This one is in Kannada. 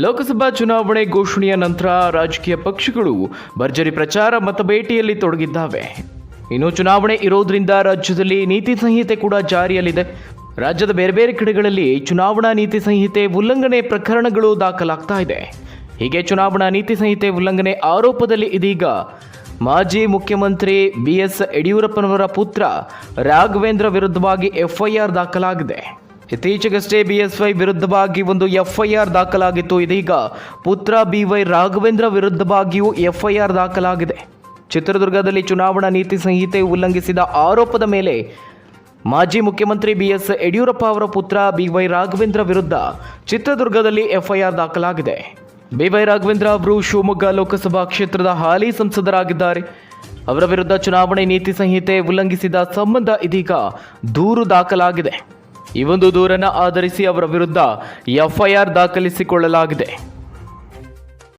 ಲೋಕಸಭಾ ಚುನಾವಣೆ ಘೋಷಣೆಯ ನಂತರ ರಾಜಕೀಯ ಪಕ್ಷಗಳು ಭರ್ಜರಿ ಪ್ರಚಾರ ಮತಭೇಟಿಯಲ್ಲಿ ಭೇಟಿಯಲ್ಲಿ ತೊಡಗಿದ್ದಾವೆ. ಇನ್ನು ಚುನಾವಣೆ ಇರೋದ್ರಿಂದ ರಾಜ್ಯದಲ್ಲಿ ನೀತಿ ಸಂಹಿತೆ ಕೂಡ ಜಾರಿಯಲ್ಲಿದೆ. ರಾಜ್ಯದ ಬೇರೆ ಬೇರೆ ಕಡೆಗಳಲ್ಲಿ ಚುನಾವಣಾ ನೀತಿ ಸಂಹಿತೆ ಉಲ್ಲಂಘನೆ ಪ್ರಕರಣಗಳು ದಾಖಲಾಗ್ತಾ ಇದೆ. ಹೀಗೆ ಚುನಾವಣಾ ನೀತಿ ಸಂಹಿತೆ ಉಲ್ಲಂಘನೆ ಆರೋಪದಲ್ಲಿ ಇದೀಗ ಮಾಜಿ ಮುಖ್ಯಮಂತ್ರಿ ಬಿ ಎಸ್ ಯಡಿಯೂರಪ್ಪನವರ ಪುತ್ರ ರಾಘವೇಂದ್ರ ವಿರುದ್ಧವಾಗಿ ಎಫ್ಐಆರ್ ದಾಖಲಾಗಿದೆ. ಇತ್ತೀಚೆಗಷ್ಟೇ ಬಿಎಸ್ವೈ ವಿರುದ್ಧವಾಗಿ ಒಂದು ಎಫ್ಐಆರ್ ದಾಖಲಾಗಿತ್ತು. ಇದೀಗ ಪುತ್ರ ಬಿವೈ ರಾಘವೇಂದ್ರ ವಿರುದ್ಧವಾಗಿಯೂ ಎಫ್ಐಆರ್ ದಾಖಲಾಗಿದೆ. ಚಿತ್ರದುರ್ಗದಲ್ಲಿ ಚುನಾವಣಾ ನೀತಿ ಸಂಹಿತೆ ಉಲ್ಲಂಘಿಸಿದ ಆರೋಪದ ಮೇಲೆ ಮಾಜಿ ಮುಖ್ಯಮಂತ್ರಿ ಬಿಎಸ್ ಯಡಿಯೂರಪ್ಪ ಅವರ ಪುತ್ರ ಬಿವೈ ರಾಘವೇಂದ್ರ ವಿರುದ್ಧ ಚಿತ್ರದುರ್ಗದಲ್ಲಿ ಎಫ್ಐಆರ್ ದಾಖಲಾಗಿದೆ. ಬಿವೈ ರಾಘವೇಂದ್ರ ಅವರು ಶಿವಮೊಗ್ಗ ಲೋಕಸಭಾ ಕ್ಷೇತ್ರದ ಹಾಲಿ ಸಂಸದರಾಗಿದ್ದಾರೆ. ಅವರ ವಿರುದ್ಧ ಚುನಾವಣೆ ನೀತಿ ಸಂಹಿತೆ ಉಲ್ಲಂಘಿಸಿದ ಸಂಬಂಧ ಇದೀಗ ದೂರು ದಾಖಲಾಗಿದೆ. ಈ ಒಂದು ದೂರನ್ನು ಆಧರಿಸಿ ಅವರ ವಿರುದ್ಧ ಎಫ್ಐಆರ್ ದಾಖಲಿಸಿಕೊಳ್ಳಲಾಗಿದೆ.